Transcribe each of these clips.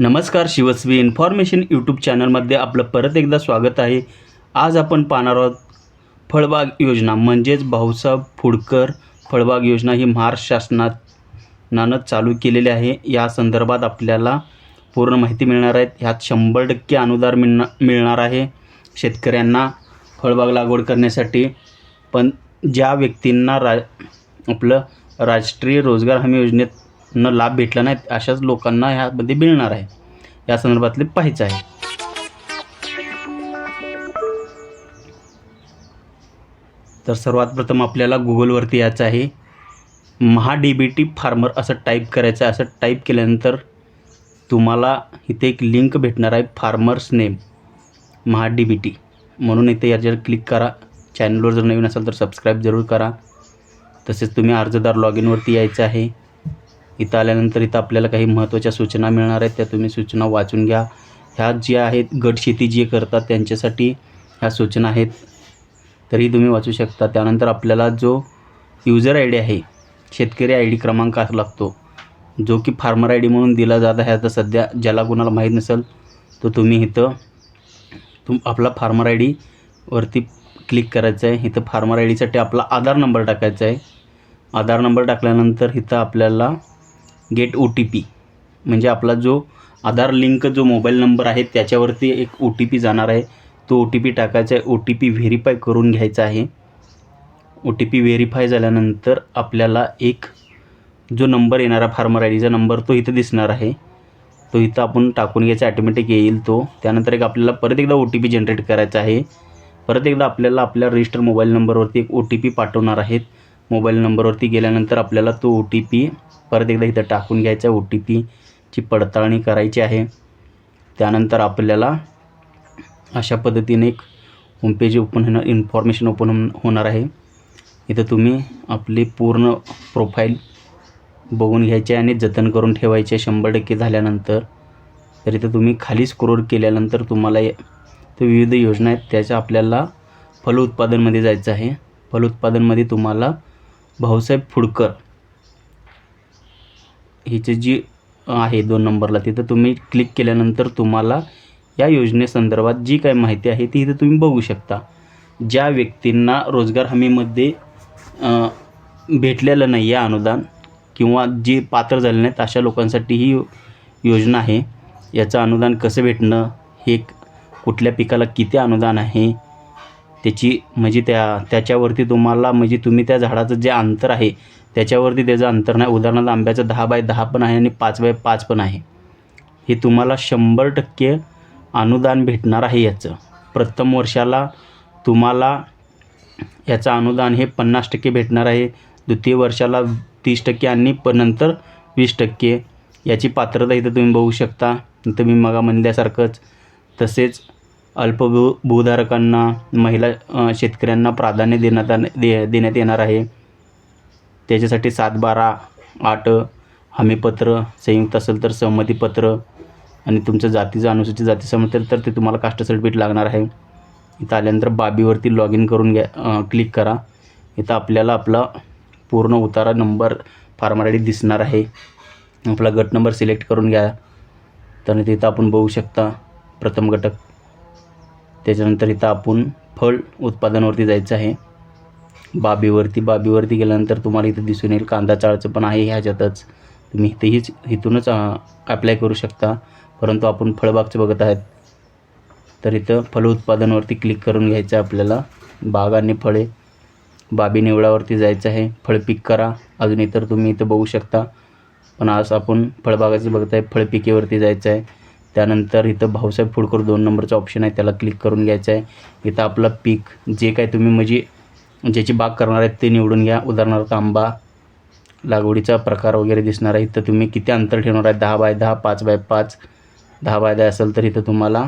नमस्कार शिवस्वी information YouTube चॅनलमध्ये आपलं परत एकदा स्वागत आहे. आज आपण पाहणार आहोत फळबाग योजना म्हणजेच भाऊसाहेब फुडकर फळबाग योजना ही महाराष्ट्र शासनानं चालू केलेली आहे. या संदर्भात आपल्याला पूर्ण माहिती मिळणार आहे. ह्यात शंभर टक्के अनुदान मिळणार मिळणार आहे शेतकऱ्यांना फळबाग लागवड करण्यासाठी. पण ज्या व्यक्तींना रा आपलं राष्ट्रीय रोजगार हमी योजनेत न लाभ भेटला नाही अशाच लोकांना ह्यामध्ये मिळणार आहे. या संदर्भातले पाहायचं आहे. तर सर्वात प्रथम आपल्याला गुगलवरती यायचं आहे. Maha D B T farmer असं टाईप करायचं आहे. असं टाईप केल्यानंतर तुम्हाला इथे एक लिंक भेटणार आहे farmers name Maha D B T म्हणून इथे याच्यावर क्लिक करा. चॅनलवर जर नवीन असाल तर सबस्क्राईब जरूर करा. तसेच तुम्ही अर्जदार लॉग इनवरती यायचं आहे. इथं आल्यानंतर इथं आपल्याला काही महत्त्वाच्या सूचना मिळणार आहेत त्या तुम्ही सूचना वाचून घ्या. ह्या ज्या आहेत गट शेती जे करतात त्यांच्यासाठी ह्या सूचना आहेत. तरी तुम्ही वाचू शकता. त्यानंतर आपल्याला जो युजर आय डी आहे शेतकरी आय डी क्रमांक लागतो. जो की फार्मर आय डी म्हणून दिला जात आहे. आता सध्या ज्याला कोणाला माहीत नसेल तर तुम्ही इथं तुम आपला फार्मर आय डीवरती क्लिक करायचं आहे. इथं फार्मर आय डीसाठी आपला आधार नंबर टाकायचा आहे. आधार नंबर टाकल्यानंतर इथं आपल्याला गेट ओ टी पी म्हणजे आपला जो आधार लिंक जो मोबाईल नंबर आहे त्याच्यावरती एक ओ टी पी जाणार आहे. तो ओ टी पी टाकायचा आहे. ओ टी पी व्हेरीफाय करून घ्यायचा आहे. ओ टी पी व्हेरीफाय झाल्यानंतर आपल्याला एक जो नंबर येणारा फार्मर आय डीचा नंबर तो इथं दिसणार आहे. तो इथं आपण टाकून घ्यायचा ॲटोमॅटिक येईल तो. त्यानंतर एक आपल्याला परत एकदा ओ टी पी जनरेट करायचा आहे. परत एकदा आपल्याला आपल्या रजिस्टर मोबाईल नंबरवरती एक ओ टी पी पाठवणार आहेत. मोबाईल नंबरवरती गेल्यानंतर आपल्याला तो ओ टी पी परत एकदा इथं टाकून घ्यायचा ओ टी पीची पडताळणी करायची आहे. त्यानंतर आपल्याला अशा पद्धतीने एक होमपेज ओपन होणार इन्फॉर्मेशन ओपन होणार आहे. इथं तुम्ही आपली पूर्ण प्रोफाईल बघून घ्यायचे आणि जतन करून ठेवायचे शंभर टक्के झाल्यानंतर. तर इथं तुम्ही खाली स्क्रोल केल्यानंतर तुम्हाला ते विविध योजना आहेत. त्याच्या आपल्याला फलोत्पादनमध्ये जायचं आहे. फलोत्पादनमध्ये तुम्हाला भाऊसाहेब फुडकर. हिचे जी आहे दोन नंबरला तिथं तुम्ही क्लिक केल्यानंतर तुम्हाला या योजनेसंदर्भात जी काही माहिती आहे ती इथं तुम्ही बघू शकता. ज्या व्यक्तींना रोजगार हमीमध्ये भेटलेलं नाही आहे अनुदान किंवा जे पात्र झाले नाहीत अशा लोकांसाठी ही योजना आहे. याचं अनुदान कसं भेटणं हे कुठल्या पिकाला किती अनुदान आहे त्याची म्हणजे त्या त्याच्यावरती तुम्हाला म्हणजे तुम्ही त्या झाडाचं जे अंतर आहे त्याच्यावरती त्याचं अंतर नाही. उदाहरणार्थ आंब्याचं दहा बाय दहा पण आहे आणि पाच बाय पाच पण आहे. हे तुम्हाला शंभर टक्के अनुदान भेटणार आहे याचं. प्रथम वर्षाला तुम्हाला याचं अनुदान हे पन्नास टक्के भेटणार आहे. द्वितीय वर्षाला तीस टक्के आणि प नंतर वीस टक्के. याची पात्रता इथं तुम्ही बघू शकता. तुम्ही मगा म्हणल्यासारखंच. तसेच अल्पभू भूधारकांना महिला शेतकऱ्यांना प्राधान्य देण्यात आण- दे देण्यात येणार आहे. त्याच्यासाठी सात बारा आठ हमीपत्र संयुक्त असेल तर सहमतीपत्र आणि तुमचं जातीचं अनुसूचित जाती समजतील तर ते तुम्हाला कास्ट सर्टिफिकेट लागणार आहे. इथं आल्यानंतर बाबीवरती लॉग इन करून घ्या क्लिक करा. इथं आपल्याला आपला पूर्ण उतारा नंबर फार्मर आय दिसणार आहे. आपला गट नंबर सिलेक्ट करून घ्या. तर तिथं आपण बघू शकता प्रथम घटक त्याच्यानंतर इथं आपण फळ उत्पादनावरती जायचं आहे. बाबीवरती बाबीवरती गेल्यानंतर तुम्हाला इथं दिसून येईल कांदा चाळचं पण आहे ह्याच्यातच. तुम्ही इथेहीच इथूनच अप्लाय करू शकता. परंतु आपण फळबागचं बघत आहेत. तर इथं फळ उत्पादनावरती क्लिक करून घ्यायचं आहे आपल्याला. बाग आणि फळे. बाबी निवडावरती जायचं आहे. फळ पिक करा. अजून इतर तुम्ही इथं बघू शकता. पण आज आपण फळबागाचं बघत आहे फळपिकेवरती जायचं आहे. त्यानंतर इथं भाऊसाहेब फुडकर दोन नंबरचा ऑप्शन आहे त्याला क्लिक करून घ्यायचं आहे. इथं आपलं पीक जे काय तुम्ही म्हणजे ज्याची बाग करणार आहेत ते निवडून घ्या. उदाहरणार्थ आंबा लागवडीचा प्रकार वगैरे दिसणार आहे. इथं तुम्ही किती अंतर ठेवणार आहे दहा बाय दहा पाच बाय पाच. दहा बाय दहा असेल तर इथं तुम्हाला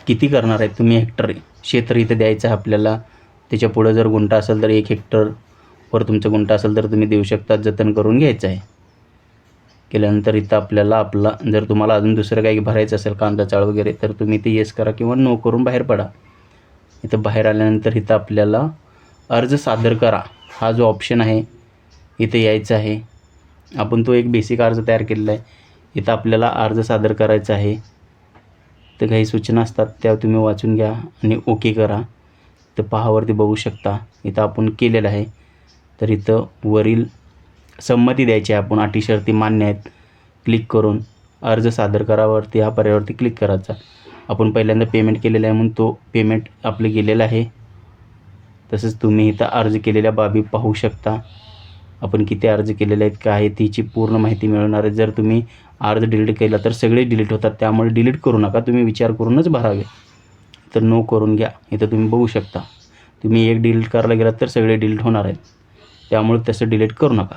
किती करणार आहे तुम्ही हेक्टर क्षेत्र इथं द्यायचं आहे आपल्याला. त्याच्या पुढं जर गुंठा असेल तर एक हेक्टरवर तुमचं गुंठा असेल तर तुम्ही देऊ शकता. जतन करून घ्यायचं आहे. केल्यानंतर इथं आपल्याला आपला जर तुम्हाला अजून दुसरं काही भरायचं असेल कांदा चाळ वगैरे तर तुम्ही ते येस करा किंवा नो करून बाहेर पडा. इथं बाहेर आल्यानंतर इथं आपल्याला अर्ज सादर करा. हा जो ऑप्शन आहे इथं यायचा आहे. आपण तो एक बेसिक अर्ज तयार केलेला आहे. इथं आपल्याला अर्ज सादर करायचा आहे. तर काही सूचना असतात त्या तुम्ही वाचून घ्या आणि ओके करा. तर पहावरती बघू शकता. इथं आपण केलेलं आहे. तर इथं वरील संमती द्यायची आहे. आपण अटी शर्ती मान्य आहेत. क्लिक करून अर्ज सादर करावरती हा पर्यावरती क्लिक करायचा. आपण पहिल्यांदा पेमेंट केलेलं आहे म्हणून तो पेमेंट आपले गेलेला आहे. तसंच तुम्ही इथं अर्ज केलेल्या बाबी पाहू शकता. आपण किती अर्ज केलेले आहेत काय आहे तिची पूर्ण माहिती मिळवणार आहे. जर तुम्ही अर्ज डिलीट केला तर सगळे डिलीट होतात. त्यामुळे डिलीट करू नका. तुम्ही विचार करूनच भरावे. तर नो करून घ्या. इथं तुम्ही बघू शकता. तुम्ही एक डिलीट करायला गेलात तर सगळे डिलीट होणार आहेत. त्यामुळे तसं डिलीट करू नका.